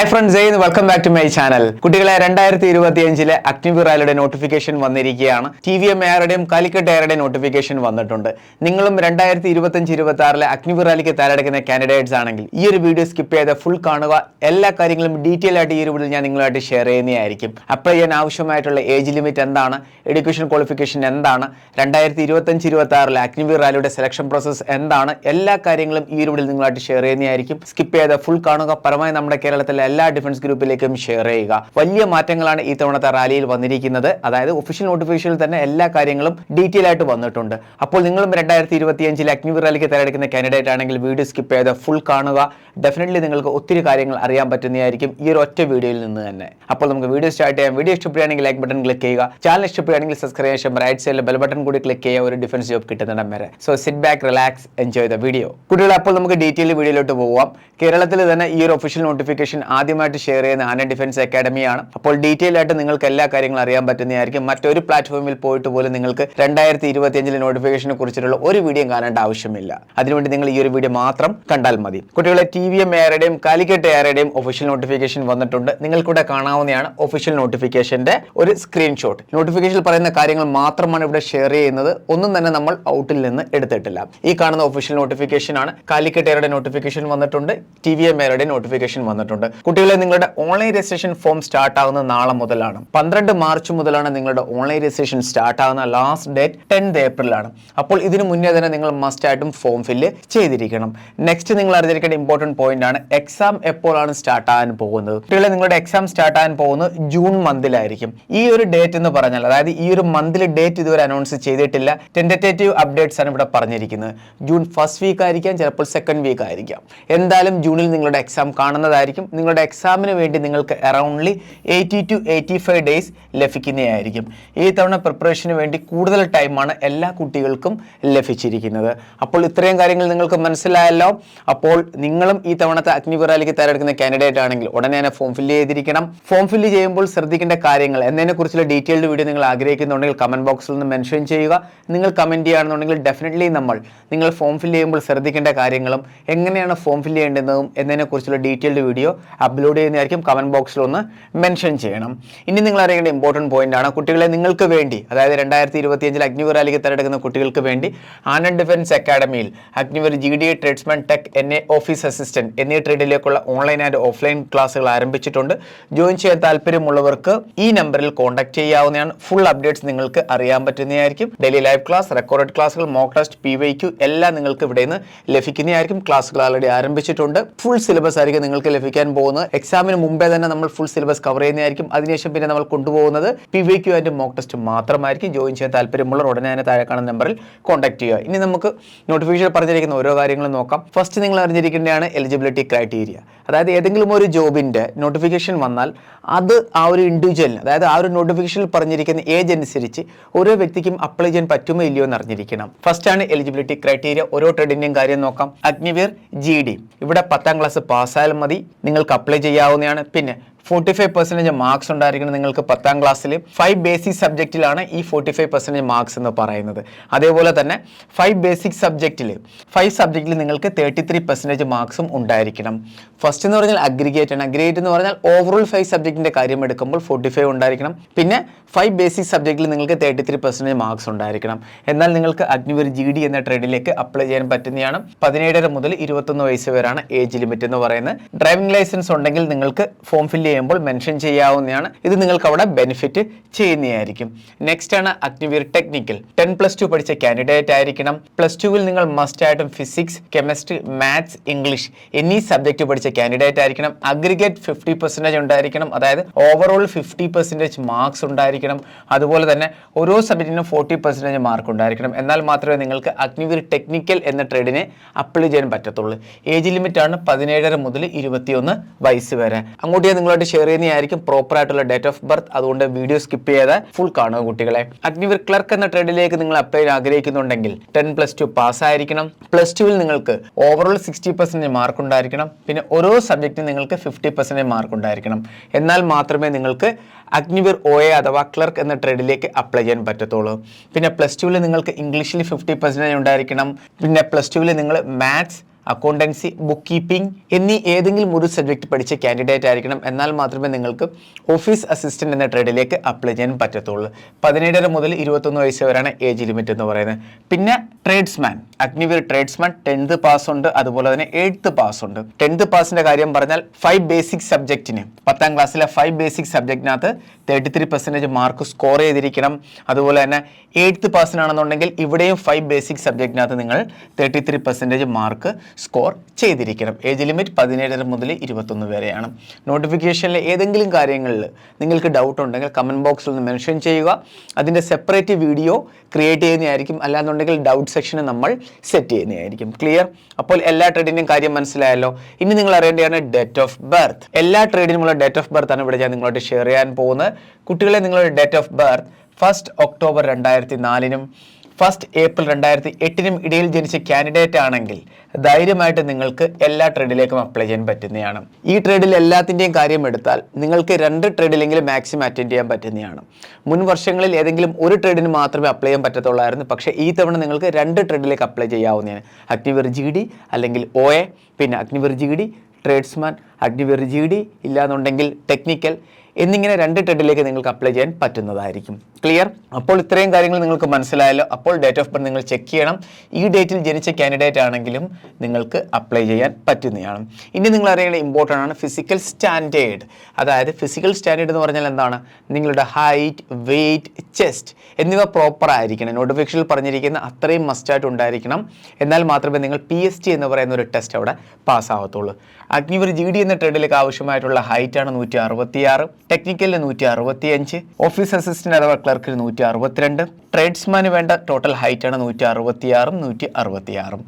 Hi friends welcome back to my channel കുട്ടികളെ രണ്ടായിരത്തി ഇരുപത്തി അഞ്ചിലെ അഗ്നിവീർ നോട്ടിഫിക്കേഷൻ വന്നിരിക്കുകയാണ് ടി വി എം എയറുടെയും കാലിക്കട്ട് എയറുടെയും നോട്ടിഫിക്കേഷൻ വന്നിട്ടുണ്ട്. നിങ്ങളും രണ്ടായിരത്തി ഇരുപത്തി അഞ്ച് ഇരുപത്തി ആറിലെ അഗ്നിവീർ റാലിക്ക് തയ്യാറെടുക്കുന്ന കാൻഡിഡേറ്റ്സ് ആണെങ്കിൽ ഈ ഒരു വീഡിയോ സ്കിപ്പ് ചെയ്ത് ഫുൾ കാണുക. എല്ലാ കാര്യങ്ങളും ഡീറ്റെയിൽ ആയിട്ട് ഈ ഒരു വീഡിയോ ഞാൻ നിങ്ങളുമായിട്ട് ഷെയർ ചെയ്യുന്നതായിരിക്കും. അപ്ലൈ ചെയ്യാൻ ആവശ്യമായിട്ടുള്ള ഏജ് ലിമിറ്റ് എന്താണ്? എഡ്യൂക്കേഷൻ ക്വാളിഫിക്കേഷൻ എന്താണ്? രണ്ടായിരത്തി ഇരുപത്തി അഞ്ച് ഇരുപത്തി ആറിലെ അഗ്നിവീർ സെലക്ഷൻ പ്രോസസ്സ് എന്താണ്? എല്ലാ കാര്യങ്ങളും ഈ ഒരു വീഡിയോ നിങ്ങളായിട്ട് ഷെയർ ചെയ്യുന്നതായിരിക്കും. സ്കിപ്പ് ചെയ്ത് ഫുൾ കാണുക. പരമായി നമ്മുടെ കേരളത്തിലെ എല്ലാ ഡിഫൻസ് ഗ്രൂപ്പിലേക്കും ഷെയർ ചെയ്യുക. വലിയ മാറ്റങ്ങളാണ് ഈ തവണത്തെ റാലിയിൽ വന്നിരിക്കുന്നത്. അതായത് ഒഫീഷ്യൽ നോട്ടിഫിക്കേഷനിൽ തന്നെ എല്ലാ കാര്യങ്ങളും ഡീറ്റെയിൽ ആയിട്ട് വന്നിട്ടുണ്ട്. അപ്പോൾ നിങ്ങളും രണ്ടായിരത്തി ഇരുപത്തി അഞ്ചിൽ അഗ്നിവീർ റാലിക്ക് തിരഞ്ഞെടുക്കുന്ന കാൻഡിഡേറ്റ് ആണെങ്കിൽ വീഡിയോ സ്കിപ്പ് ചെയ്ത് ഫുൾ കാണുക. ഡെഫിനറ്റ്ലി നിങ്ങൾക്ക് ഒത്തിരി കാര്യങ്ങൾ അറിയാൻ പറ്റുന്നതായിരിക്കും ഈ ഒരു ഒറ്റ വീഡിയോയിൽ നിന്ന് തന്നെ. അപ്പോൾ നമുക്ക് വീഡിയോ സ്റ്റാർട്ട് ചെയ്യാം. വീഡിയോ ഇഷ്ടപ്പെടുകയാണെങ്കിൽ ലൈക്ക് ബട്ടൺ ക്ലിക്ക് ചെയ്യുക. ചാനൽ ഇഷ്ടപ്പെടുകയാണെങ്കിൽ സബ്സ്ക്രൈബ് ചെയ്യാം റൈറ്റ് സൈഡിൽ ബെൽ ബട്ടൺ കൂടി ക്ലിക്ക് ചെയ്യുക. ഒരു ഡിഫൻസ് ജോബ് കിട്ടുന്നിടം വരെ. So sit back relax enjoy the video കുട്ടികളെ അപ്പോൾ നമുക്ക് ഡീറ്റെയിൽ വീഡിയോയിലോട്ട് പോവാം. കേരളത്തിൽ തന്നെ ഈ ഒരു ഒഫീഷ്യൽ നോട്ടിഫിക്കേഷൻ ആദ്യമായിട്ട് ഷെയർ ചെയ്യുന്ന ആന ഡിഫൻസ് അക്കാഡമിയാണ് അപ്പോൾ ഡീറ്റെയിൽ ആയിട്ട് നിങ്ങൾക്ക് എല്ലാ കാര്യങ്ങളും അറിയാൻ പറ്റുന്നതായിരിക്കും. മറ്റൊരു പ്ലാറ്റ്ഫോമിൽ പോയിട്ട് പോലും നിങ്ങൾക്ക് രണ്ടായിരത്തി ഇരുപത്തി അഞ്ചിലെ നോട്ടിഫിക്കേഷനെ കുറിച്ചിട്ടുള്ള ഒരു വീഡിയോ കാണേണ്ട ആവശ്യമില്ല. അതിനുവേണ്ടി നിങ്ങൾ ഈ ഒരു വീഡിയോ മാത്രം കണ്ടാൽ മതി. കുട്ടികളെ ടി വി എം എയറുടെയും കാലിക്കറ്റ് എയറുടെയും ഒഫീഷ്യൽ നോട്ടിഫിക്കേഷൻ വന്നിട്ടുണ്ട്. നിങ്ങൾക്കൂടെ കാണാവുന്നതാണ് ഒഫീഷ്യൽ നോട്ടിഫിക്കേഷന്റെ ഒരു സ്ക്രീൻഷോട്ട് നോട്ടിഫിക്കേഷനിൽ പറയുന്ന കാര്യങ്ങൾ മാത്രമാണ് ഇവിടെ ഷെയർ ചെയ്യുന്നത്. ഒന്നും തന്നെ നമ്മൾ ഔട്ടിൽ നിന്ന് എടുത്തിട്ടില്ല. ഈ കാണുന്ന ഒഫീഷ്യൽ നോട്ടിഫിക്കേഷൻ ആണ്. കാലിക്കറ്റ് എയറുടെ നോട്ടിഫിക്കേഷൻ വന്നിട്ടുണ്ട്. ടി വി എം എയറുടെ നോട്ടിഫിക്കേഷൻ വന്നിട്ടുണ്ട്. കുട്ടികളെ നിങ്ങളുടെ ഓൺലൈൻ രജിസ്ട്രേഷൻ ഫോം സ്റ്റാർട്ട് ആകുന്ന നാളെ മുതലാണ്. പന്ത്രണ്ട് മാർച്ച് മുതലാണ് നിങ്ങളുടെ ഓൺലൈൻ രജിസ്ട്രേഷൻ സ്റ്റാർട്ട് ആകുന്ന ലാസ്റ്റ് ഡേറ്റ് ടെൻത്ത് ഏപ്രിലാണ്. അപ്പോൾ ഇതിനു മുന്നേ തന്നെ നിങ്ങൾ മസ്റ്റ് ആയിട്ടും ഫോം ഫില്ല് ചെയ്തിരിക്കണം. നെക്സ്റ്റ് നിങ്ങൾ അറിഞ്ഞിരിക്കേണ്ട ഇമ്പോർട്ടന്റ് പോയിന്റ് ആണ് എക്സാം എപ്പോഴാണ് സ്റ്റാർട്ട് ആകാൻ പോകുന്നത്? കുട്ടികളെ നിങ്ങളുടെ എക്സാം സ്റ്റാർട്ട് ആകാൻ പോകുന്നത് ജൂൺ മന്തിലായിരിക്കും ഈ ഒരു ഡേറ്റ് എന്ന് പറഞ്ഞാൽ അതായത് ഈ ഒരു മന്തിൽ ഡേറ്റ് ഇതുവരെ അനൗൺസ് ചെയ്തിട്ടില്ല ടെന്റേറ്റീവ് അപ്ഡേറ്റ്സ് ആണ് ഇവിടെ പറഞ്ഞിരിക്കുന്നത്. ജൂൺ ഫസ്റ്റ് വീക്ക് ആയിരിക്കാം ചിലപ്പോൾ സെക്കൻഡ് വീക്ക് ആയിരിക്കാം. എന്തായാലും ജൂണിൽ നിങ്ങളുടെ എക്സാം കാണുന്നതായിരിക്കും. നിങ്ങളുടെ എക്സാമിന് വേണ്ടി നിങ്ങൾക്ക് aroundly eighty two eighty five days ലഭിക്കുന്നതായിരിക്കും. ഈ തവണ പ്രിപ്പറേഷന് വേണ്ടി കൂടുതൽ ടൈമാണ് എല്ലാ കുട്ടികൾക്കും ലഭിച്ചിരിക്കുന്നത്. അപ്പോൾ ഇത്രയും കാര്യങ്ങൾ നിങ്ങൾക്ക് മനസ്സിലായല്ലോ. അപ്പോൾ നിങ്ങളും ഈ തവണത്തെ അഗ്നിപുറാലിക്ക് തയ്യാറെടുക്കുന്ന കാൻഡിഡേറ്റ് ആണെങ്കിൽ ഉടനെ തന്നെ ഫോം ഫില്ല് ചെയ്തിരിക്കണം. ഫോം ഫില്ല് ചെയ്യുമ്പോൾ ശ്രദ്ധിക്കേണ്ട കാര്യങ്ങൾ എന്നതിനെ കുറിച്ചുള്ള ഡീറ്റെയിൽഡ് വീഡിയോ നിങ്ങൾ ആഗ്രഹിക്കുന്നുണ്ടെങ്കിൽ കമന്റ് ബോക്സിൽ നിന്ന് മെൻഷൻ ചെയ്യുക. നിങ്ങൾ കമന്റ് ചെയ്യുകയാണെന്നുണ്ടെങ്കിൽ ഡെഫിനറ്റ്ലി നമ്മൾ നിങ്ങൾ ഫോം ഫില്ല് ചെയ്യുമ്പോൾ ശ്രദ്ധിക്കേണ്ട കാര്യങ്ങളും എങ്ങനെയാണ് ഫോം ഫില്ല് ചെയ്യേണ്ടതെന്നും എന്നതിനെ കുറിച്ചുള്ള ഡീറ്റെയിൽഡ് വീഡിയോ അപ്ലോഡ് ചെയ്യുന്നതായിരിക്കും കമന്റ് ബോക്സിൽ ഒന്ന് മെൻഷൻ ചെയ്യണം. ഇനി നിങ്ങൾ അറിയേണ്ട ഇമ്പോർട്ടന്റ് പോയിന്റ് ആണ്. കുട്ടികളെ നിങ്ങൾക്ക് വേണ്ടി അതായത് രണ്ടായിരത്തി ഇരുപത്തി അഞ്ചിൽ അഗ്നിവർ റാലിക്ക് തിരഞ്ഞെടുക്കുന്ന കുട്ടികൾക്ക് വേണ്ടി Anand defence അക്കാഡമിയിൽ Agniveer G D A tradesman tech N A office assistant എന്നീ ട്രേഡിലേക്കുള്ള ഓൺലൈൻ ആൻഡ് ഓഫ്ലൈൻ ക്ലാസ്സുകൾ ആരംഭിച്ചിട്ടുണ്ട്. ജോയിൻ ചെയ്യാൻ താല്പര്യമുള്ളവർക്ക് ഈ നമ്പറിൽ കോൺടാക്ട് ചെയ്യാവുന്നതാണ്. ഫുൾ അപ്ഡേറ്റ്സ് നിങ്ങൾക്ക് അറിയാൻ പറ്റുന്നതായിരിക്കും. ഡെയിലി ലൈവ് ക്ലാസ് റെക്കോർഡ് ക്ലാസ്സുകൾ mock test P Y Q എല്ലാം നിങ്ങൾക്ക് ഇവിടെ നിന്ന് ലഭിക്കുന്നതായിരിക്കും. ക്ലാസ്സുകൾ ആൾറെഡി ആരംഭിച്ചിട്ടുണ്ട്. ഫുൾ സിലബസ് ആയിരിക്കും നിങ്ങൾക്ക് ലഭിക്കാൻ പോകുന്നത്. എക്സാമിന് മുമ്പേ തന്നെ നമ്മൾ ഫുൾ സിലബസ് കവർ ചെയ്യുന്നതായിരിക്കും. അതിനുശേഷം പിന്നെ നമ്മൾ കൊണ്ടുപോകുന്നത് P V Q and mock test മാത്രമായിരിക്കും. ജോയിൻ ചെയ്യാൻ താല്പര്യമുള്ളവർ ഉടനെ തന്നെ താഴെ കാണുന്ന നമ്പറിൽ കോൺടാക്ട് ചെയ്യുക. ഇനി നമുക്ക് നോട്ടിഫിക്കേഷൻ പറഞ്ഞിരിക്കുന്ന ഓരോ കാര്യങ്ങളും നോക്കാം. ഫസ്റ്റ് നിങ്ങൾ അറിഞ്ഞിരിക്കേണ്ടതാണ് എലിജിബിലിറ്റി ക്രൈറ്റീരിയ അതായത് ഏതെങ്കിലും ഒരു ജോബിന്റെ നോട്ടിഫിക്കേഷൻ വന്നാൽ അത് ആ ഒരു ഇൻഡിവിജ്വലിന് അതായത് ആ ഒരു നോട്ടിഫിക്കേഷനിൽ പറഞ്ഞിരിക്കുന്ന ഏജ് അനുസരിച്ച് ഓരോ വ്യക്തിക്കും അപ്ലൈ ചെയ്യാൻ പറ്റുമോ ഇല്ലയോ എന്ന് അറിഞ്ഞിരിക്കണം. ഫസ്റ്റ് ആണ് എലിജിബിലിറ്റി ക്രൈറ്റീരിയ ഓരോ ട്രേഡിന്റെയും കാര്യം നോക്കാം. അഗ്നിവീർ ജി ഡി ഇവിടെ പത്താം ക്ലാസ് പാസ്സായാലും മതി. നിങ്ങൾക്ക് അപ്ലൈ ചെയ്യാവുന്നതാണ്. പിന്നെ ഫോർട്ടി ഫൈവ് പെർസെന്റേജ് മാർക്സ് ഉണ്ടായിരിക്കണം നിങ്ങൾക്ക് പത്താം ക്ലാസ്സിൽ ഫൈവ് ബേസിക് സബ്ജക്റ്റിലാണ് ഈ ഫോർട്ടി ഫൈവ് പെർസെന്റേജ് മാർക്സ് എന്ന് പറയുന്നത്. അതേപോലെ തന്നെ ഫൈവ് ബേസിക് സബ്ജക്റ്റിൽ ഫൈവ് സബ്ജക്റ്റിൽ നിങ്ങൾക്ക് തേർട്ടി ത്രീ പെർസെന്റേജ് മാർക്സും ഉണ്ടായിരിക്കണം. ഫസ്റ്റ് എന്ന് പറഞ്ഞാൽ അഗ്രിഗേറ്റ് ആണ്. അഗ്രിഗേറ്റ് എന്ന് പറഞ്ഞാൽ ഓവറോൾ ഫൈവ് സബ്ജക്റ്റിന്റെ കാര്യം എടുക്കുമ്പോൾ ഫോർട്ടി ഫൈവ് ഉണ്ടായിരിക്കണം. പിന്നെ ഫൈവ് ബേസിക് സബ്ജക്റ്റിൽ നിങ്ങൾക്ക് തേർട്ടി ത്രീ പെർസെന്റേജ് മാർക്സ് ഉണ്ടായിരിക്കണം. എന്നാൽ നിങ്ങൾക്ക് അഗ്നിവർ ജി ഡി എന്ന ട്രേഡിലേക്ക് അപ്ലൈ ചെയ്യാൻ പറ്റുന്നതാണ് പതിനേഴര മുതൽ ഇരുപത്തൊന്ന് വയസ്സ് വരെയാണ് ഏജ് ലിമിറ്റ് എന്ന് പറയുന്നത്. ഡ്രൈവിംഗ് ലൈസൻസ് ഉണ്ടെങ്കിൽ നിങ്ങൾക്ക് ഫോം ഫില്ല് ചെയ്യുമ്പോൾ മെൻഷൻ ചെയ്യാവുന്നതാണ്. ഇത് നിങ്ങൾക്ക് അവിടെ ബെനിഫിറ്റ് ചെയ്യുന്നതായിരിക്കും. നെക്സ്റ്റ് ആണ് Agniveer technical ten plus two പഠിച്ച കാൻഡിഡേറ്റ് ആയിരിക്കണം. പ്ലസ് ടുവിൽ നിങ്ങൾ മസ്റ്റ് ആയിട്ടും ഫിസിക്സ് കെമിസ്ട്രി മാത്സ് ഇംഗ്ലീഷ് എന്നീ സബ്ജക്റ്റ് പഠിച്ച കാൻഡിഡേറ്റ് ആയിരിക്കണം. അഗ്രിഗേറ്റ് ഫിഫ്റ്റി പെർസെന്റേജ് ഉണ്ടായിരിക്കണം. അതായത് ഓവറോൾ ഫിഫ്റ്റി പെർസെന്റേജ് മാർക്സ് ഉണ്ടായിരിക്കണം. അതുപോലെ തന്നെ ഓരോ സബ്ജക്റ്റിനും ഫോർട്ടി പെർസെന്റേജ് മാർക്ക് ഉണ്ടായിരിക്കണം. എന്നാൽ മാത്രമേ നിങ്ങൾക്ക് അഗ്നിവീർ ടെക്നിക്കൽ എന്ന ട്രേഡിനെ അപ്ലൈ ചെയ്യാൻ പറ്റത്തുള്ളൂ. ഏജ് ലിമിറ്റാണ് പതിനേഴര മുതൽ ഇരുപത്തിയൊന്ന് വയസ്സ് വരെ. അങ്ങോട്ടേ ഞാൻ നിങ്ങളായിട്ട് ഷെയർ ചെയ്യുന്നതായിരിക്കും പ്രോപ്പർ ആയിട്ടുള്ള ഡേറ്റ് ഓഫ് ബർത്ത് അതുകൊണ്ട് വീഡിയോ സ്കിപ്പ് ചെയ്ത് ഫുൾ കാണുക കുട്ടികളെ. അഗ്നിവീർ ക്ലർക്ക് എന്ന ട്രേഡിലേക്ക് നിങ്ങൾ അപ്ലൈ ആഗ്രഹിക്കുന്നുണ്ടെങ്കിൽ ടെൻ പ്ലസ് ടു പാസ്സായിരിക്കണം പ്ലസ് ടുവിൽ നിങ്ങൾക്ക് ഓവറോൾ സിക്സ്റ്റി പെർസെന്റേജ് മാർക്ക് ഉണ്ടായിരിക്കണം. പിന്നെ ഓരോ സബ്ജക്റ്റിനും നിങ്ങൾക്ക് ഫിഫ്റ്റി പെർസെന്റേജ് മാർക്ക് ഉണ്ടായിരിക്കണം. എന്നാൽ മാത്രമേ നിങ്ങൾക്ക് അഗ്നിവീർ ഒ എ അഥവാ ക്ലർക്ക് എന്ന ട്രേഡിലേക്ക് അപ്ലൈ ചെയ്യാൻ പറ്റത്തുള്ളൂ. പിന്നെ പ്ലസ് ടുവിൽ നിങ്ങൾക്ക് ഇംഗ്ലീഷിൽ ഫിഫ്റ്റി പെർസെന്റേജ് ഉണ്ടായിരിക്കണം. പിന്നെ പ്ലസ് ടുവിൽ നിങ്ങൾ മാത്സ് അക്കൗണ്ടൻസി ബുക്ക് കീപ്പിംഗ് എന്നീ ഏതെങ്കിലും ഒരു സബ്ജക്റ്റ് പഠിച്ച കാൻഡിഡേറ്റ് ആയിരിക്കണം. എന്നാൽ മാത്രമേ നിങ്ങൾക്ക് ഓഫീസ് അസിസ്റ്റന്റ് എന്ന ട്രേഡിലേക്ക് അപ്ലൈ ചെയ്യാൻ പറ്റത്തുള്ളൂ. പതിനേഴര മുതൽ ഇരുപത്തൊന്ന് വയസ്സ് വരെയാണ് ഏജ് ലിമിറ്റ് എന്ന് പറയുന്നത്. പിന്നെ tradesman. Agniveer tradesman. Tenth pass ഉണ്ട്. അതുപോലെ തന്നെ എയ്ത്ത് പാസ് ഉണ്ട്. ടെൻത്ത് പാസിന്റെ കാര്യം പറഞ്ഞാൽ ഫൈവ് ബേസിക് സബ്ജക്റ്റിന് പത്താം ക്ലാസ്സിലെ five basic സബ്ജക്റ്റിനകത്ത് thirty three percentage mark score ചെയ്തിരിക്കണം. അതുപോലെ തന്നെ എയ്ത്ത് പാസിനാണെന്നുണ്ടെങ്കിൽ ഇവിടെയും ഫൈവ് ബേസിക് സബ്ജക്റ്റിനകത്ത് നിങ്ങൾ thirty three percentage mark score ചെയ്തിരിക്കണം. ഏജ് ലിമിറ്റ് പതിനേഴര മുതൽ ഇരുപത്തൊന്ന് വരെയാണ്. നോട്ടിഫിക്കേഷനിലെ ഏതെങ്കിലും കാര്യങ്ങളിൽ നിങ്ങൾക്ക് ഡൗട്ട് ഉണ്ടെങ്കിൽ കമന്റ് ബോക്സിൽ നിന്ന് മെൻഷൻ ചെയ്യുക. അതിന്റെ സെപ്പറേറ്റ് വീഡിയോ ക്രിയേറ്റ് ചെയ്യുന്നതായിരിക്കും. അല്ലാന്നുണ്ടെങ്കിൽ ഡൗട്ട് സെക്ഷന് നമ്മൾ സെറ്റ് ചെയ്യുന്നതായിരിക്കും. ക്ലിയർ അപ്പോൾ എല്ലാ ട്രേഡിന്റെയും കാര്യം മനസ്സിലായല്ലോ? ഇനി നിങ്ങൾ അറിയേണ്ടതാണ് ഡേറ്റ് ഓഫ് ബർത്ത് എല്ലാ ട്രേഡിനുമുള്ള ഡേറ്റ് ഓഫ് ബർത്ത് ആണ് ഇവിടെ ഞാൻ നിങ്ങളോട് ഷെയർ ചെയ്യാൻ പോകുന്നത്. കുട്ടികളെ നിങ്ങളുടെ date of birth first October രണ്ടായിരത്തി നാലിനും ഫസ്റ്റ് ഏപ്രിൽ രണ്ടായിരത്തി എട്ടിനും ഇടയിൽ ജനിച്ച കാൻഡിഡേറ്റ് ആണെങ്കിൽ ധൈര്യമായിട്ട് നിങ്ങൾക്ക് എല്ലാ ട്രേഡിലേക്കും അപ്ലൈ ചെയ്യാൻ പറ്റുന്നതാണ്. ഈ ട്രേഡിൽ എല്ലാത്തിന്റെയും കാര്യം എടുത്താൽ നിങ്ങൾക്ക് രണ്ട് ട്രേഡിലെങ്കിലും മാക്സിമം അറ്റൻഡ് ചെയ്യാൻ പറ്റുന്നതാണ്. മുൻ വർഷങ്ങളിൽ ഏതെങ്കിലും ഒരു ട്രേഡിന് മാത്രമേ അപ്ലൈ ചെയ്യാൻ പറ്റത്തുള്ളായിരുന്നു. പക്ഷേ ഈ തവണ നിങ്ങൾക്ക് രണ്ട് ട്രേഡിലേക്ക് അപ്ലൈ ചെയ്യാവുന്നതാണ്. അഗ്നിവീർ ജി ഡി അല്ലെങ്കിൽ ഒ എ പിന്നെ Agniveer G D tradesman Agniveer G D ഇല്ലാന്നുണ്ടെങ്കിൽ ടെക്നിക്കൽ എന്നിങ്ങനെ രണ്ട് ടെഡിലേക്ക് നിങ്ങൾക്ക് അപ്ലൈ ചെയ്യാൻ പറ്റുന്നതായിരിക്കും. ക്ലിയർ അപ്പോൾ ഇത്രയും കാര്യങ്ങൾ നിങ്ങൾക്ക് മനസ്സിലായല്ലോ. അപ്പോൾ ഡേറ്റ് ഓഫ് ബർത്ത് നിങ്ങൾ ചെക്ക് ചെയ്യണം. ഈ ഡേറ്റിൽ ജനിച്ച കാൻഡിഡേറ്റ് ആണെങ്കിലും നിങ്ങൾക്ക് അപ്ലൈ ചെയ്യാൻ പറ്റുന്നതാണ്. ഇനി നിങ്ങൾ അറിയേണ്ട ഇമ്പോർട്ടന്റ് ആണ് ഫിസിക്കൽ സ്റ്റാൻഡേർഡ് അതായത് ഫിസിക്കൽ സ്റ്റാൻഡേർഡ് എന്ന് പറഞ്ഞാൽ എന്താണ്? നിങ്ങളുടെ ഹൈറ്റ് വെയിറ്റ് ചെസ്റ്റ് എന്നിവ പ്രോപ്പർ ആയിരിക്കണം. നോട്ടിഫിക്കേഷനിൽ പറഞ്ഞിരിക്കുന്ന അത്രയും മസ്റ്റായിട്ട് ഉണ്ടായിരിക്കണം. എന്നാൽ മാത്രമേ നിങ്ങൾ പി എസ് ടി എന്ന് പറയുന്ന ഒരു ടെസ്റ്റ് അവിടെ പാസ്സാവത്തുള്ളൂ അഗ്നിവർ ജി ഡി എന്ന ട്രേഡിലേക്ക് ആവശ്യമായിട്ടുള്ള ഹൈറ്റാണ് നൂറ്റി അറുപത്തിയാറ്. ടെക്നിക്കലിന് നൂറ്റി അറുപത്തി അഞ്ച് ഓഫീസ് അസിസ്റ്റന്റ് അഥവാ ക്ലർക്കിന് നൂറ്റി അറുപത്തിരണ്ട് ട്രേഡ്സ്മാന് വേണ്ട ടോട്ടൽ ഹൈറ്റാണ് നൂറ്റി അറുപത്തിയാറും നൂറ്റി അറുപത്തിയാറും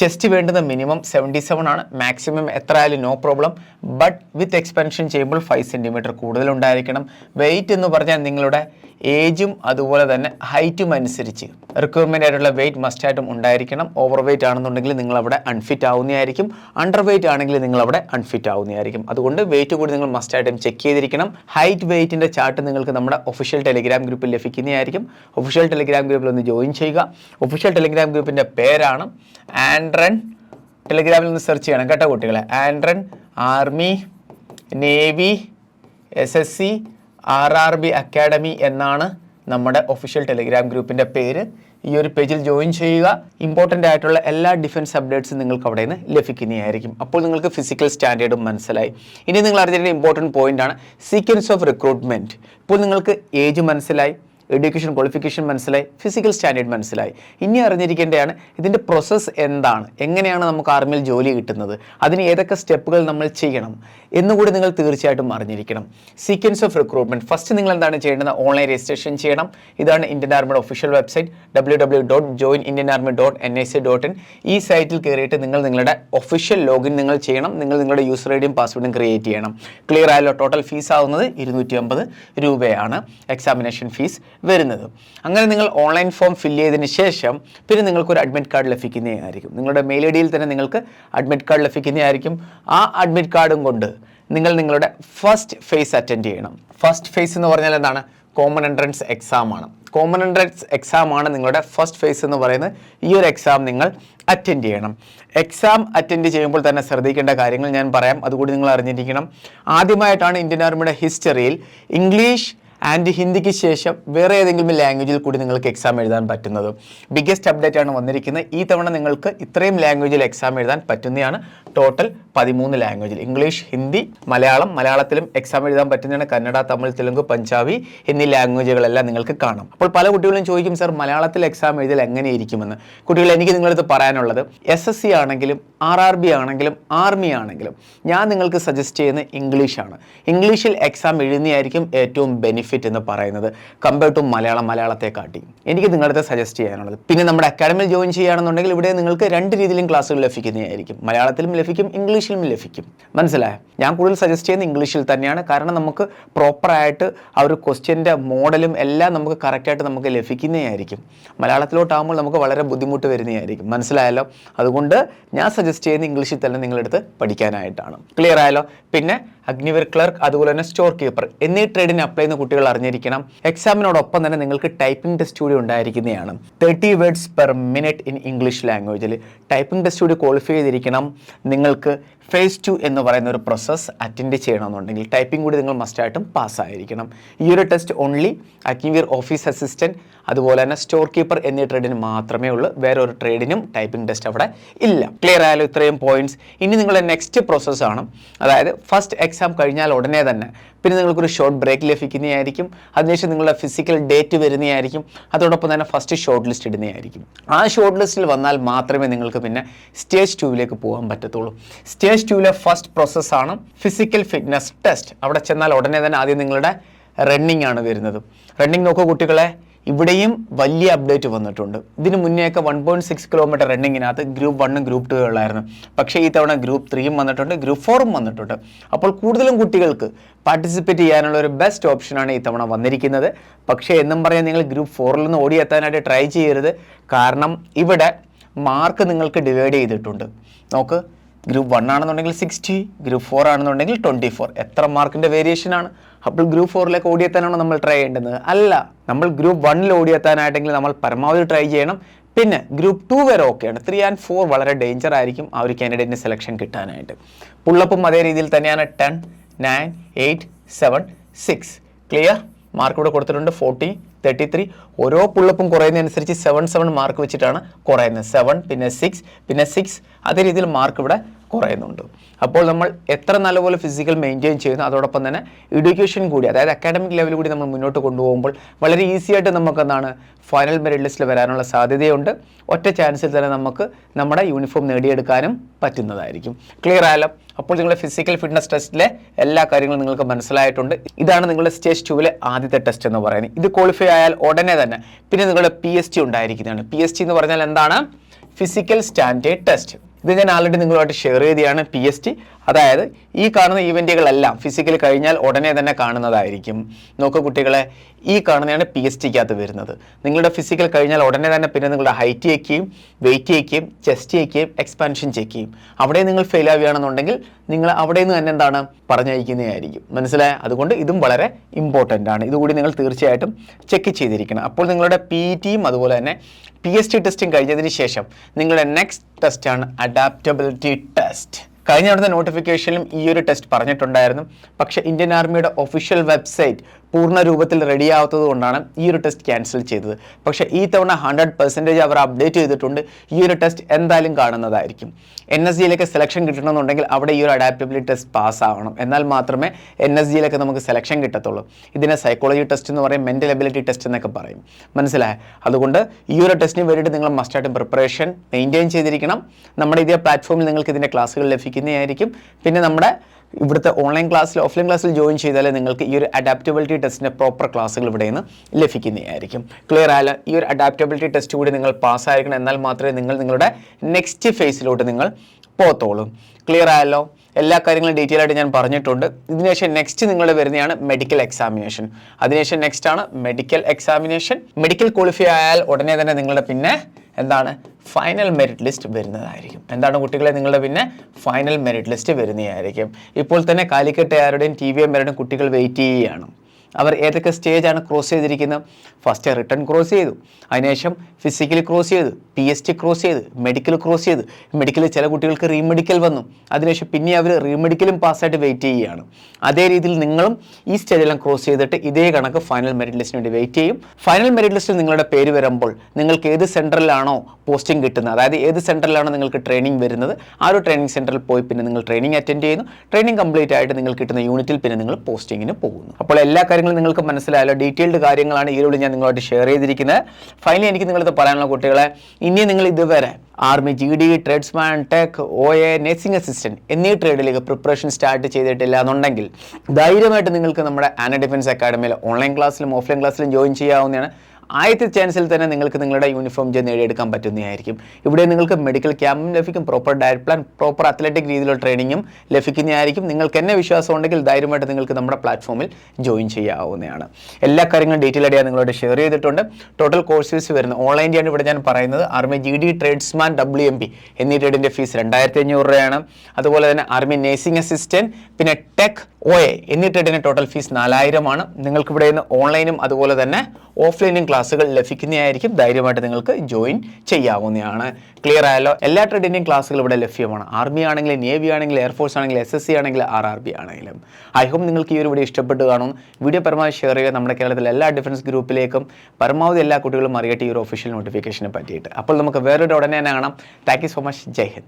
ചെസ്റ്റ് വേണ്ടുന്ന മിനിമം സെവന്റി സെവൻ ആണ്. മാക്സിമം എത്ര ആയാലും no problem but with expansion ചെയ്യുമ്പോൾ ഫൈവ് സെന്റിമീറ്റർ കൂടുതലുണ്ടായിരിക്കണം വെയിറ്റ് എന്ന് പറഞ്ഞാൽ നിങ്ങളുടെ ഏജും അതുപോലെ തന്നെ ഹൈറ്റും അനുസരിച്ച് റിക്വയർമെന്റ് ആയിട്ടുള്ള വെയിറ്റ് മസ്റ്റായിട്ടും ഉണ്ടായിരിക്കണം. ഓവർ വെയിറ്റ് ആണെന്നുണ്ടെങ്കിൽ നിങ്ങൾ അവിടെ അൺഫിറ്റ് ആവുന്നതായിരിക്കും അണ്ടർ വെയിറ്റ് ആണെങ്കിൽ നിങ്ങൾ അവിടെ അൺഫിറ്റ് ആവുന്നതായിരിക്കും അതുകൊണ്ട് വെയിറ്റ് കൂടി നിങ്ങൾ മസ്റ്റ് മസ്റ്റായിട്ടും ചെക്ക് ചെയ്തിരിക്കണം. ഹൈറ്റ് വെയിറ്റിന്റെ ചാർട്ട് നിങ്ങൾക്ക് നമ്മുടെ ഒഫീഷ്യൽ ടെലിഗ്രാം ഗ്രൂപ്പിൽ ലഭിക്കുന്നതായിരിക്കും. ഒഫീഷ്യൽ ടെലിഗ്രാം ഗ്രൂപ്പിൽ ഒന്ന് ജോയിൻ ചെയ്യുക. ഒഫീഷ്യൽ ടെലിഗ്രാം ഗ്രൂപ്പിന്റെ പേരാണ് ആൻഡ്രൻ ടെലിഗ്രാമിൽ നിന്ന് സെർച്ച് ചെയ്യണം കേട്ടോ കുട്ടികളെ. ആൻഡ്രൻ army navy S S C R R B academy എന്നാണ് നമ്മുടെ ഒഫീഷ്യൽ ടെലിഗ്രാം ഗ്രൂപ്പിന്റെ പേര്. ഈ ഒരു പേജിൽ ജോയിൻ ചെയ്യുക. ഇമ്പോർട്ടന്റ് ആയിട്ടുള്ള എല്ലാ ഡിഫൻസ് അപ്ഡേറ്റ്സും നിങ്ങൾക്ക് അവിടെ നിന്ന് ലഭിക്കുന്നതായിരിക്കും. അപ്പോൾ നിങ്ങൾക്ക് ഫിസിക്കൽ സ്റ്റാൻഡേർഡും മനസ്സിലായി. ഇനി നിങ്ങൾ അറിഞ്ഞിട്ടുള്ള ഇമ്പോർട്ടന്റ് പോയിന്റാണ് സീക്വൻസ് ഓഫ് റിക്രൂട്ട്മെന്റ് ഇപ്പോൾ നിങ്ങൾക്ക് ഏജ് മനസ്സിലായി. എഡ്യൂക്കേഷൻ ക്വാളിഫിക്കേഷൻ മനസ്സിലായി ഫിസിക്കൽ സ്റ്റാൻഡേർഡ് മനസ്സിലായി. ഇനി അറിഞ്ഞിരിക്കേണ്ടതാണ് ഇതിന്റെ പ്രോസസ്സ് എന്താണ് എങ്ങനെയാണ് നമുക്ക് ആർമിയിൽ ജോലി കിട്ടുന്നത് അതിന് ഏതൊക്കെ സ്റ്റെപ്പുകൾ നമ്മൾ ചെയ്യണം എന്നുകൂടി നിങ്ങൾ തീർച്ചയായിട്ടും അറിഞ്ഞിരിക്കണം. സീക്വൻസ് ഓഫ് റിക്രൂട്ട്മെന്റ് ഫസ്റ്റ് നിങ്ങൾ എന്താണ് ചെയ്യേണ്ടത്? ഓൺലൈൻ രജിസ്ട്രേഷൻ ചെയ്യണം. ഇതാണ് ഇന്ത്യൻ ആർമിയുടെ official website W W dot join Indian army dot N I C dot in ഈ സൈറ്റിൽ കയറിയിട്ട് നിങ്ങൾ നിങ്ങളുടെ ഒഫീഷ്യൽ ലോഗിൻ നിങ്ങൾ ചെയ്യണം. നിങ്ങൾ നിങ്ങളുടെ യൂസർ ഐഡിയും ഡിയും പാസ്വേഡും ക്രിയേറ്റ് ചെയ്യണം. ക്ലിയർ ആയല്ലോ. ടോട്ടൽ ഫീസ് ആവുന്നത് ഇരുന്നൂറ്റി അമ്പത് രൂപയാണ്. എക്സാമിനേഷൻ ഫീസ് വരുന്നത്. അങ്ങനെ നിങ്ങൾ ഓൺലൈൻ ഫോം ഫില്ല് ചെയ്തതിന് ശേഷം പിന്നെ നിങ്ങൾക്ക് ഒരു അഡ്മിറ്റ് കാർഡ് ലഭിക്കുന്നതായിരിക്കും. നിങ്ങളുടെ മെയിൽ ഐ ഡിയിൽ തന്നെ നിങ്ങൾക്ക് അഡ്മിറ്റ് കാർഡ് ലഭിക്കുന്നതായിരിക്കും. ആ അഡ്മിറ്റ് കാർഡും കൊണ്ട് നിങ്ങൾ നിങ്ങളുടെ ഫസ്റ്റ് ഫേസ് അറ്റൻഡ് ചെയ്യണം. ഫസ്റ്റ് ഫേസ് എന്ന് പറഞ്ഞാൽ എന്താണ്? കോമൺ എൻട്രൻസ് എക്സാം ആണ്. കോമൺ എൻട്രൻസ് എക്സാം ആണ് നിങ്ങളുടെ ഫസ്റ്റ് ഫേസ് എന്ന് പറയുന്നത്. ഈ ഒരു എക്സാം നിങ്ങൾ അറ്റൻഡ് ചെയ്യണം. എക്സാം അറ്റൻഡ് ചെയ്യുമ്പോൾ തന്നെ ശ്രദ്ധിക്കേണ്ട കാര്യങ്ങൾ ഞാൻ പറയാം. അതുകൂടി നിങ്ങൾ അറിഞ്ഞിരിക്കണം. ആദ്യമായിട്ടാണ് ഇന്ത്യൻ ആർമിയുടെ ഹിസ്റ്ററിയിൽ ഇംഗ്ലീഷ് ആൻഡ് ഹിന്ദിക്ക് ശേഷം വേറെ ഏതെങ്കിലും ലാംഗ്വേജിൽ കൂടി നിങ്ങൾക്ക് എക്സാം എഴുതാൻ പറ്റുന്നത്. ബിഗ്ഗസ്റ്റ് അപ്ഡേറ്റ് ആണ് വന്നിരിക്കുന്നത്. ഈ തവണ നിങ്ങൾക്ക് ഇത്രയും ലാംഗ്വേജിൽ എക്സാം എഴുതാൻ പറ്റുന്നതാണ്. ടോട്ടൽ പതിമൂന്ന് ലാംഗ്വേജിൽ ഇംഗ്ലീഷ് ഹിന്ദി മലയാളം. മലയാളത്തിലും എക്സാം എഴുതാൻ പറ്റുന്നതാണ് കന്നഡ തമിഴ് തെലുങ്ക് പഞ്ചാബി എന്നീ ലാംഗ്വേജുകളെല്ലാം നിങ്ങൾക്ക് കാണാം. അപ്പോൾ പല കുട്ടികളും ചോദിക്കും സർ മലയാളത്തിൽ എക്സാം എഴുതിയാൽ എങ്ങനെ ഇരിക്കുമെന്ന് കുട്ടികൾ എനിക്ക് നിങ്ങളടുത്ത് പറയാനുള്ളത് എസ് എസ് സി ആണെങ്കിലും ആർ ആർ ബി ആണെങ്കിലും ആർമി ആണെങ്കിലും ഞാൻ നിങ്ങൾക്ക് സജസ്റ്റ് ചെയ്യുന്നത് ഇംഗ്ലീഷാണ് ഇംഗ്ലീഷിൽ എക്സാം എഴുതുന്നതായിരിക്കും ഏറ്റവും ബെനിഫിറ്റ് എന്ന് പറയുന്നത് കമ്പയർ ടു മലയാളം മലയാളത്തെ കാട്ടി എനിക്ക് നിങ്ങളുടെ സജസ്റ്റ് ചെയ്യാനുള്ളത്. പിന്നെ നമ്മുടെ അക്കാഡമിയിൽ ജോയിൻ ചെയ്യുകയാണെന്നുണ്ടെങ്കിൽ ഇവിടെ നിങ്ങൾക്ക് രണ്ട് രീതിയിലും ക്ലാസ്സുകൾ ലഭിക്കുന്നതായിരിക്കും. മലയാളത്തിലും ലഭിക്കും ഇംഗ്ലീഷിലും ലഭിക്കും. മനസ്സിലായോ? ഞാൻ കൂടുതൽ സജസ്റ്റ് ചെയ്യുന്നത് ഇംഗ്ലീഷിൽ തന്നെയാണ്. കാരണം നമുക്ക് പ്രോപ്പറായിട്ട് ആ ഒരു ക്വസ്റ്റ്യന്റെ മോഡലും എല്ലാം നമുക്ക് കറക്റ്റായിട്ട് നമുക്ക് ലഭിക്കുന്നതായിരിക്കും. മലയാളത്തിലോട്ടാകുമ്പോൾ നമുക്ക് വളരെ ബുദ്ധിമുട്ട് വരുന്നതായിരിക്കും. മനസ്സിലായല്ലോ? അതുകൊണ്ട് ഞാൻ സജസ്റ്റ് ചെയ്യുന്നത് ഇംഗ്ലീഷിൽ തന്നെ നിങ്ങളെടുത്ത് പഠിക്കാനായിട്ടാണ്. ക്ലിയർ ആയല്ലോ? പിന്നെ അഗ്നിവർ ക്ലർക്ക് അതുപോലെ തന്നെ സ്റ്റോർ കീപ്പർ എന്നീ ട്രേഡിന് അപ്ലൈ ചെയ്യുന്ന കുട്ടികൾ അറിഞ്ഞിരിക്കണം. എക്സാമിനോടൊപ്പം തന്നെ നിങ്ങൾക്ക് ടൈപ്പിംഗ് ടെസ്റ്റ് കൂടി ഉണ്ടായിരിക്കുന്നതാണ്. Thirty words per minute in English ലാംഗ്വേജിൽ ടൈപ്പിംഗ് ടെസ്റ്റ് കൂടി ക്വാളിഫൈ ചെയ്തിരിക്കണം. നിങ്ങൾക്ക് ഫേസ് ടു എന്ന് പറയുന്ന ഒരു പ്രോസസ്സ് അറ്റൻഡ് ചെയ്യണമെന്നുണ്ടെങ്കിൽ ടൈപ്പിംഗ് കൂടി നിങ്ങൾ മസ്റ്റായിട്ടും പാസ്സായിരിക്കണം ഈ ഒരു test only Agniveer office assistant അതുപോലെ തന്നെ സ്റ്റോർ കീപ്പർ എന്നീ ട്രേഡിന് മാത്രമേ ഉള്ളൂ. വേറെ ഒരു ട്രേഡിനും ടൈപ്പിംഗ് ടെസ്റ്റ് അവിടെ ഇല്ല. ക്ലിയർ ആയാലും ഇത്രയും പോയിന്റ്സ് ഇനി നിങ്ങളുടെ നെക്സ്റ്റ് പ്രോസസ്സാണ് അതായത് ഫസ്റ്റ് എക്സാം കഴിഞ്ഞാൽ ഉടനെ തന്നെ. പിന്നെ നിങ്ങൾക്കൊരു ഷോർട്ട് ബ്രേക്ക് ലഭിക്കുന്നതായിരിക്കും. അതിനുശേഷം നിങ്ങളുടെ ഫിസിക്കൽ ഡേറ്റ് വരുന്നതായിരിക്കും. അതോടൊപ്പം തന്നെ ഫസ്റ്റ് ഷോർട്ട് ലിസ്റ്റ് ഇടുന്നതായിരിക്കും. ആ ഷോർട്ട് ലിസ്റ്റിൽ വന്നാൽ മാത്രമേ നിങ്ങൾക്ക് പിന്നെ സ്റ്റേജ് ടൂവിലേക്ക് പോകാൻ പറ്റത്തുള്ളൂ. സ്റ്റേജ് ടൂവിലെ ഫസ്റ്റ് പ്രോസസ്സാണ് ഫിസിക്കൽ ഫിറ്റ്നസ് ടെസ്റ്റ് അവിടെ ചെന്നാൽ ഉടനെ തന്നെ ആദ്യം നിങ്ങളുടെ റണ്ണിങ് ആണ് വരുന്നത്. റണ്ണിങ് നോക്കൂ കുട്ടികളെ ഇവിടെയും വലിയ അപ്ഡേറ്റ് വന്നിട്ടുണ്ട്. ഇതിന് മുന്നേയൊക്കെ വൺ പോയിന്റ് സിക്സ് കിലോമീറ്റർ റണ്ണിങ്ങിനകത്ത് ഗ്രൂപ്പ് വണ്ണും ഗ്രൂപ്പ് ടു ഉള്ളായിരുന്നു. പക്ഷേ ഈ തവണ ഗ്രൂപ്പ് ത്രീയും വന്നിട്ടുണ്ട് ഗ്രൂപ്പ് ഫോറും വന്നിട്ടുണ്ട്. അപ്പോൾ കൂടുതലും കുട്ടികൾക്ക് പാർട്ടിസിപ്പേറ്റ് ചെയ്യാനുള്ള ഒരു ബെസ്റ്റ് ഓപ്ഷനാണ് ഈ തവണ വന്നിരിക്കുന്നത്. പക്ഷേ എന്നും പറയാൻ നിങ്ങൾ ഗ്രൂപ്പ് ഫോറിൽ നിന്ന് ഓടിയെത്താനായിട്ട് ട്രൈ ചെയ്യരുത്. കാരണം ഇവിടെ മാർക്ക് നിങ്ങൾക്ക് ഡിവൈഡ് ചെയ്തിട്ടുണ്ട്. നോക്ക് ഗ്രൂപ്പ് വൺ ആണെന്നുണ്ടെങ്കിൽ സിക്സ്റ്റി ഗ്രൂപ്പ് ഫോർ ആണെന്നുണ്ടെങ്കിൽ ട്വന്റി ഫോർ എത്ര മാർക്കിന്റെ വേരിയേഷൻ ആണ്? അപ്പോൾ ഗ്രൂപ്പ് ഫോറിലേക്ക് ഓടിയെത്താനാണോ നമ്മൾ ട്രൈ ചെയ്യേണ്ടത്? അല്ല നമ്മൾ ഗ്രൂപ്പ് വണ്ണിൽ ഓടിയെത്താനായിട്ടെങ്കിൽ നമ്മൾ പരമാവധി ട്രൈ ചെയ്യണം. പിന്നെ ഗ്രൂപ്പ് ടു വരെ ഓക്കെയാണ് ത്രീ ആൻഡ് ഫോർ വളരെ ഡേഞ്ചർ ആയിരിക്കും ആ ഒരു കാൻഡിഡേറ്റിന് സെലക്ഷൻ കിട്ടാനായിട്ട്. പുള്ളപ്പും അതേ രീതിയിൽ തന്നെയാണ്. Ten nine eight seven six clear mark ഇവിടെ കൊടുത്തിട്ടുണ്ട്. ഫോർട്ടി തേർട്ടി ത്രീ ഓരോ പുള്ളപ്പും കുറയുന്നതനുസരിച്ച് സെവൻ സെവൻ മാർക്ക് വെച്ചിട്ടാണ് കുറയുന്നത്. സെവൻ പിന്നെ സിക്സ് പിന്നെ സിക്സ് അതേ രീതിയിൽ മാർക്ക് ഇവിടെ കുറയുന്നുണ്ട്. അപ്പോൾ നമ്മൾ എത്ര നല്ലപോലെ ഫിസിക്കൽ മെയിന്റെയിൻ ചെയ്യുന്നു അതോടൊപ്പം തന്നെ എഡ്യൂക്കേഷൻ കൂടി അതായത് അക്കാഡമിക് ലെവൽ കൂടി നമ്മൾ മുന്നോട്ട് കൊണ്ടുപോകുമ്പോൾ വളരെ ഈസി ആയിട്ട് നമുക്ക് എന്താണ് ഫൈനൽ മെറിറ്റ് ലിസ്റ്റിൽ വരാനുള്ള സാധ്യതയുണ്ട്. ഒറ്റ ചാൻസിൽ തന്നെ നമുക്ക് നമ്മുടെ യൂണിഫോം നേടിയെടുക്കാനും പറ്റുന്നതായിരിക്കും. ക്ലിയർ ആയാലും അപ്പോൾ നിങ്ങളുടെ ഫിസിക്കൽ ഫിറ്റ്നസ് ടെസ്റ്റിലെ എല്ലാ കാര്യങ്ങളും നിങ്ങൾക്ക് മനസ്സിലായിട്ടുണ്ട്. ഇതാണ് നിങ്ങളുടെ സ്റ്റേജ് ടുവിലെ ആദ്യത്തെ ടെസ്റ്റ് എന്ന് പറയുന്നത്. ഇത് ക്വാളിഫൈ ആയാൽ ഉടനെ തന്നെ പിന്നെ നിങ്ങളുടെ പി എസ് ടി ഉണ്ടായിരിക്കുന്നതാണ്. പി എസ് ടി എന്ന് പറഞ്ഞാൽ എന്താണ്? ഫിസിക്കൽ സ്റ്റാൻഡേർഡ് ടെസ്റ്റ് ഇത് ഞാൻ ആൾറെഡി നിങ്ങളുമായിട്ട് ഷെയർ ചെയ്തതാണ് പി എസ് ടി അതായത് ഈ കാണുന്ന ഇവന്റുകളെല്ലാം ഫിസിക്കൽ കഴിഞ്ഞാൽ ഉടനെ തന്നെ കാണുന്നതായിരിക്കും. നോക്കൂ കുട്ടികളെ ഈ കാണുന്നതാണ് പി എസ് ടിക്കകത്ത് വരുന്നത്. നിങ്ങളുടെ ഫിസിക്കൽ കഴിഞ്ഞാൽ ഉടനെ തന്നെ പിന്നെ നിങ്ങളുടെ ഹൈറ്റ് ചെക്ക് ചെയ്യും വെയിറ്റ് ചെക്ക് ചെയ്യും ചെസ്റ്റ് ചെക്ക് ചെയ്യും എക്സ്പാൻഷൻ ചെക്ക് ചെയ്യും അവിടെ നിങ്ങൾ ഫെയിൽ ആവുകയാണെന്നുണ്ടെങ്കിൽ നിങ്ങൾ അവിടെ നിന്ന് തന്നെ എന്താണ് പറഞ്ഞയക്കുന്നതായിരിക്കും. മനസ്സിലായ? അതുകൊണ്ട് ഇതും വളരെ ഇമ്പോർട്ടന്റ് ആണ്. ഇതുകൂടി നിങ്ങൾ തീർച്ചയായിട്ടും ചെക്ക് ചെയ്തിരിക്കണം. അപ്പോൾ നിങ്ങളുടെ പി ടിയും അതുപോലെ തന്നെ പി എസ് ടി ടെസ്റ്റും കഴിഞ്ഞതിന് ശേഷം നിങ്ങളുടെ നെക്സ്റ്റ് ടെസ്റ്റാണ് അഡാപ്റ്റബിലിറ്റി ടെസ്റ്റ് കഴിഞ്ഞ അവിടുത്തെ നോട്ടിഫിക്കേഷനിലും ഈ ഒരു ടെസ്റ്റ് പറഞ്ഞിട്ടുണ്ടായിരുന്നു. പക്ഷേ ഇന്ത്യൻ ആർമിയുടെ ഒഫീഷ്യൽ വെബ്സൈറ്റ് പൂർണ രൂപത്തിൽ റെഡി ആവാത്തത് കൊണ്ടാണ് ഈ ഒരു ടെസ്റ്റ് ക്യാൻസൽ ചെയ്തത്. പക്ഷേ ഈ തവണ ഹൺഡ്രഡ് പെർസെന്റേജ് അവർ അപ്ഡേറ്റ് ചെയ്തിട്ടുണ്ട്. ഈ ഒരു ടെസ്റ്റ് എന്തായാലും കാണുന്നതായിരിക്കും. എൻ എസ് ജിയിലേക്ക് സെലക്ഷൻ കിട്ടണമെന്നുണ്ടെങ്കിൽ അവിടെ ഈ ഒരു അഡാപ്റ്റബിലിറ്റി ടെസ്റ്റ് പാസ് ആവണം. എന്നാൽ മാത്രമേ എൻ എസ് ജിയിലേക്ക് നമുക്ക് സെലക്ഷൻ കിട്ടത്തുള്ളൂ. ഇതിനെ സൈക്കോളജി ടെസ്റ്റ് എന്ന് പറയും മെന്റൽ എബിലിറ്റി ടെസ്റ്റ് എന്നൊക്കെ പറയും. മനസ്സിലായ? അതുകൊണ്ട് ഈ ഒരു ടെസ്റ്റിന് വേണ്ടിയിട്ട് നിങ്ങൾ മസ്റ്റായിട്ടും പ്രിപ്പറേഷൻ മെയിന്റെയിൻ ചെയ്തിരിക്കണം. നമ്മുടെ ഇതേ പ്ലാറ്റ്ഫോമിൽ നിങ്ങൾക്ക് ഇതിന്റെ ക്ലാസ്സുകൾ ലഭിക്കുന്നതായിരിക്കും. പിന്നെ നമ്മുടെ ഇവിടുത്തെ ഓൺലൈൻ ക്ലാസ്സിൽ ഓഫ്ലൈൻ ക്ലാസ്സിൽ ജോയിൻ ചെയ്താലേ നിങ്ങൾക്ക് ഈ ഒരു അഡാപ്റ്റബിലിറ്റി ടെസ്റ്റിന്റെ പ്രോപ്പർ ക്ലാസ്സുകൾ ഇവിടെ നിന്ന് ലഭിക്കുന്നതായിരിക്കും. ക്ലിയർ ആയാൽ ഈ ഒരു അഡാപ്റ്റബിലിറ്റി ടെസ്റ്റ് കൂടി നിങ്ങൾ പാസ്സായിരിക്കണം എന്നാൽ മാത്രമേ നിങ്ങൾ നിങ്ങളുടെ നെക്സ്റ്റ് ഫേസിലോട്ട് നിങ്ങൾ പോത്തോളൂ ക്ലിയർ ആയല്ലോ എല്ലാ കാര്യങ്ങളും ഡീറ്റെയിൽ ആയിട്ട് ഞാൻ പറഞ്ഞിട്ടുണ്ട്. ഇതിനുശേഷം നെക്സ്റ്റ് നിങ്ങൾ വരുന്നതാണ് മെഡിക്കൽ എക്സാമിനേഷൻ അതിനുശേഷം നെക്സ്റ്റ് ആണ് മെഡിക്കൽ എക്സാമിനേഷൻ മെഡിക്കൽ ക്വാളിഫൈ ആയാൽ ഉടനെ തന്നെ നിങ്ങളുടെ പിന്നെ എന്താണ്? ഫൈനൽ മെറിറ്റ് ലിസ്റ്റ് വരുന്നതായിരിക്കും. എന്താണ് കുട്ടികളെ നിങ്ങളുടെ പിന്നെ ഫൈനൽ മെറിറ്റ് ലിസ്റ്റ് വരുന്നതായിരിക്കും. ഇപ്പോൾ തന്നെ കാലിക്കട്ട് ആരുടെയും ടി വി എം കുട്ടികൾ വെയിറ്റ് ചെയ്യുകയാണ്. അവർ ഏതൊക്കെ സ്റ്റേജാണ് ക്രോസ് ചെയ്തിരിക്കുന്നത്? ഫസ്റ്റ് റിട്ടേൺ ക്രോസ് ചെയ്തു. അതിനുശേഷം ഫിസിക്കലി ക്രോസ് ചെയ്തു. പി എസ് ടി ക്രോസ് ചെയ്ത്. മെഡിക്കൽ ക്രോസ് ചെയ്തു. മെഡിക്കലിൽ ചില കുട്ടികൾക്ക് റീമെഡിക്കൽ വന്നു. അതിനുശേഷം പിന്നെ അവർ റീമെഡിക്കലും പാസ്സായിട്ട് വെയിറ്റ് ചെയ്യുകയാണ്. അതേ രീതിയിൽ നിങ്ങളും ഈ സ്റ്റേജെല്ലാം ക്രോസ് ചെയ്തിട്ട് ഇതേ കണക്ക് ഫൈനൽ മെറിറ്റ് ലിസ്റ്റിന് വേണ്ടി വെയിറ്റ് ചെയ്യും. ഫൈനൽ മെറിറ്റ് ലിസ്റ്റിൽ നിങ്ങളുടെ പേര് വരുമ്പോൾ നിങ്ങൾക്ക് ഏത് സെന്ററിലാണോ പോസ്റ്റിംഗ് കിട്ടുന്നത്? അതായത് ഏത് സെന്ററിലാണോ നിങ്ങൾക്ക് ട്രെയിനിങ് വരുന്നത്? ആ ഒരു ട്രെയിനിങ് സെന്ററിൽ പോയി പിന്നെ നിങ്ങൾ ട്രെയിനിങ് അറ്റൻഡ് ചെയ്യുന്നു. ട്രെയിനിങ് കംപ്ലീറ്റ് ആയിട്ട് നിങ്ങൾ കിട്ടുന്ന യൂണിറ്റിൽ പിന്നെ നിങ്ങൾ പോസ്റ്റിങ്ങിന് പോകുന്നു. അപ്പോൾ എല്ലാ കാര്യങ്ങളും നിങ്ങൾക്ക് മനസ്സിലായല്ലോ. ഡീറ്റെയിൽഡ് കാര്യങ്ങളാണ് ഒരു ഞാൻ നിങ്ങളോട് ഷെയർ ചെയ്തിരിക്കുന്നത്. ഫൈനലി എനിക്ക് നിങ്ങളത് പറയാനുള്ള കുട്ടികളെ ഇനി നിങ്ങൾ ഇതുവരെ army G D tradesman tech O A nursing assistant എന്നീ ട്രേഡിലേക്ക് പ്രിപ്പറേഷൻ സ്റ്റാർട്ട് ചെയ്തിട്ടില്ല എന്നുണ്ടെങ്കിൽ ധൈര്യമായിട്ട് നിങ്ങൾക്ക് നമ്മുടെ ആന ഡിഫൻസ് അക്കാഡമിയിൽ ഓൺലൈൻ ക്ലാസ്സിലും ഓഫ്ലൈൻ ക്ലാസ്സിലും ജോയിൻ ചെയ്യാവുന്നതാണ്. ആദ്യത്തെ ചാൻസിൽ തന്നെ നിങ്ങൾക്ക് നിങ്ങളുടെ യൂണിഫോം ജെ നേടിയെടുക്കാൻ പറ്റുന്നതായിരിക്കും. ഇവിടെ നിങ്ങൾക്ക് മെഡിക്കൽ ക്യാമ്പും ലഭിക്കും. Proper diet plan proper athletic രീതിയിലുള്ള ട്രെയിനിങ്ങും ലഭിക്കുന്നതായിരിക്കും. നിങ്ങൾക്ക് എന്നെ വിശ്വാസം ഉണ്ടെങ്കിൽ ധൈര്യമായിട്ട് നിങ്ങൾക്ക് നമ്മുടെ പ്ലാറ്റ്ഫോമിൽ ജോയിൻ ചെയ്യാവുന്നതാണ്. എല്ലാ കാര്യങ്ങളും ഡീറ്റെയിൽ ആയിട്ട് നിങ്ങളോട് ഷെയർ ചെയ്തിട്ടുണ്ട്. ടോട്ടൽ കോഴ്സ് ഫീസ് വരുന്നത് ഓൺലൈന്റെയാണ് ഇവിടെ ഞാൻ പറയുന്നത്. Army G D tradesman W M P എന്നീ ട്രേഡിന്റെ ഫീസ് രണ്ടായിരത്തി അഞ്ഞൂറ് രൂപയാണ്. അതുപോലെ തന്നെ ആർമി നേഴ്സിംഗ് അസിസ്റ്റന്റ് പിന്നെ ടെക് ഒ എ എന്നീ ട്രേഡിന്റെ ടോട്ടൽ ഫീസ് നാലായിരമാണ്. നിങ്ങൾക്ക് ഇവിടെ നിന്ന് ഓൺലൈനും അതുപോലെ തന്നെ ഓഫ്ലൈനും ക്ലാസ്സുകൾ ലഭിക്കുന്നതായിരിക്കും ധൈര്യമായിട്ട് നിങ്ങൾക്ക് ജോയിൻ ചെയ്യാവുന്നതാണ്. ക്ലിയർ ആയാലോ എല്ലാ ട്രേഡിന്റെയും ക്ലാസ്സുകൾ ഇവിടെ ലഭ്യമാണ്. ആർമി ആണെങ്കിലും നേവി ആണെങ്കിലും എയർഫോഴ്സ് ആണെങ്കിലും എസ് എസ് സി ആണെങ്കിലും ആർ ആർ ബി ആണെങ്കിലും. ഐ ഹോപ്പ് നിങ്ങൾക്ക് ഈ ഒരു വീഡിയോ ഇഷ്ടപ്പെട്ട് കാണും. വീഡിയോ പരമാവധി ഷെയർ ചെയ്യുക. നമ്മുടെ കേരളത്തിലെ എല്ലാ ഡിഫൻസ് ഗ്രൂപ്പിലേക്കും പരമാവധി എല്ലാ കുട്ടികളും അറിയട്ടെ ഈ ഒരു ഒഫീഷ്യൽ നോട്ടിഫിക്കേഷനെ പറ്റിയിട്ട്. അപ്പോൾ നമുക്ക് വേറൊരു ഉടനെ തന്നെ കാണാം. Thank you so much Jai Hind.